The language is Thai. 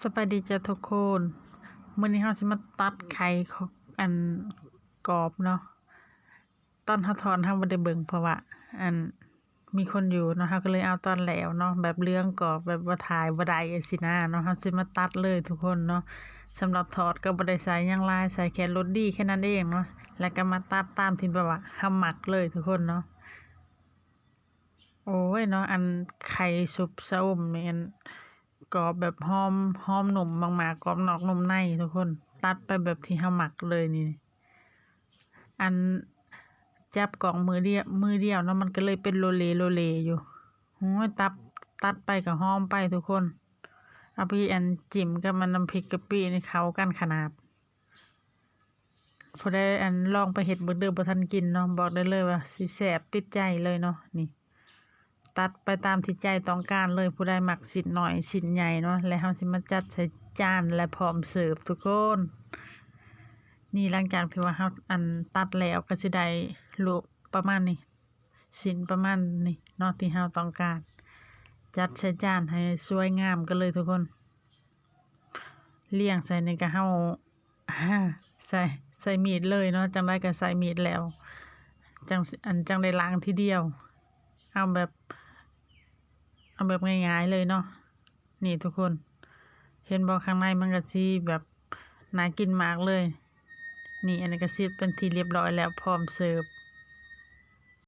สบายดีจ้ะทุกคนมื้อนี้เราสิมาตัดไข่อันกรอบเนาะตอนเราถอนเราบ่ได้เบิ่งเพราะว่าอันมีคนอยู่เนาะเราก็เลยเอาตอนแล้วเนาะแบบเหลืองกรอบแบบว่าถ่ายบ่ได้จังซี้นะเนาะเราสิมาตัดเลยทุกคนเนาะสำหรับถอดก็บ่ได้ใส่หยังหลายใส่แค่รสดีแค่นั้นเองเนาะแล้วก็มาตัดตามที่แบบว่าเรามักเลยทุกคนเนาะโอ้ยเนาะอันไข่ซุปชะอมนี่อัน กรอบแบบหอมหอมนุ่มมากๆกรอบนอกนมในทุกคน ตัดไปแบบที่เรามักเลยนี่ อันจับกล่องมือเดียวมือเดียวเนาะมันก็เลยเป็นโลเลโลเลอยู่โอ้ยตับตัดไปก็หอมไปทุกคนเอาไปอันจิ้มกับมันน้ำพริกกะปินี่เขากันขนาดผู้ใดอันลองไปเฮ็ดเบิ่งเด้อบ่ทันกินเนาะบอกได้เลยว่าสิแซ่บติดใจเลยเนาะนี่ ตัดไปตามที่ใจต้องการเลยผู้ใดหมักชิ้นน้อยชิ้นใหญ่เนาะแล้วเราสิมาจัดใส่จานและพร้อมเสิร์ฟทุกคนนี่หลังจากที่ว่าเราอันตัดแล้วก็สิได้ลูกประมาณนี้ชิ้นประมาณนี้เนาะที่เราต้องการ จัดใส่จานให้สวยงามกันเลยทุกคน เลี้ยงใส่ในี่ก็เฮาใส่ใส่มีดเลยเนาะจังได๋ก็ใส่มีดแล้วจังอันจังได้ล้างทีเดียว เอาแบบ เอาแบบง่ายๆเลยเนาะนี่ทุกคน เห็นบอกข้างในมันก็สีแบบน่ากินมากเลย นี่อันนี้ก็สิเป็นที่เรียบร้อยแล้วพร้อมเสิร์ฟ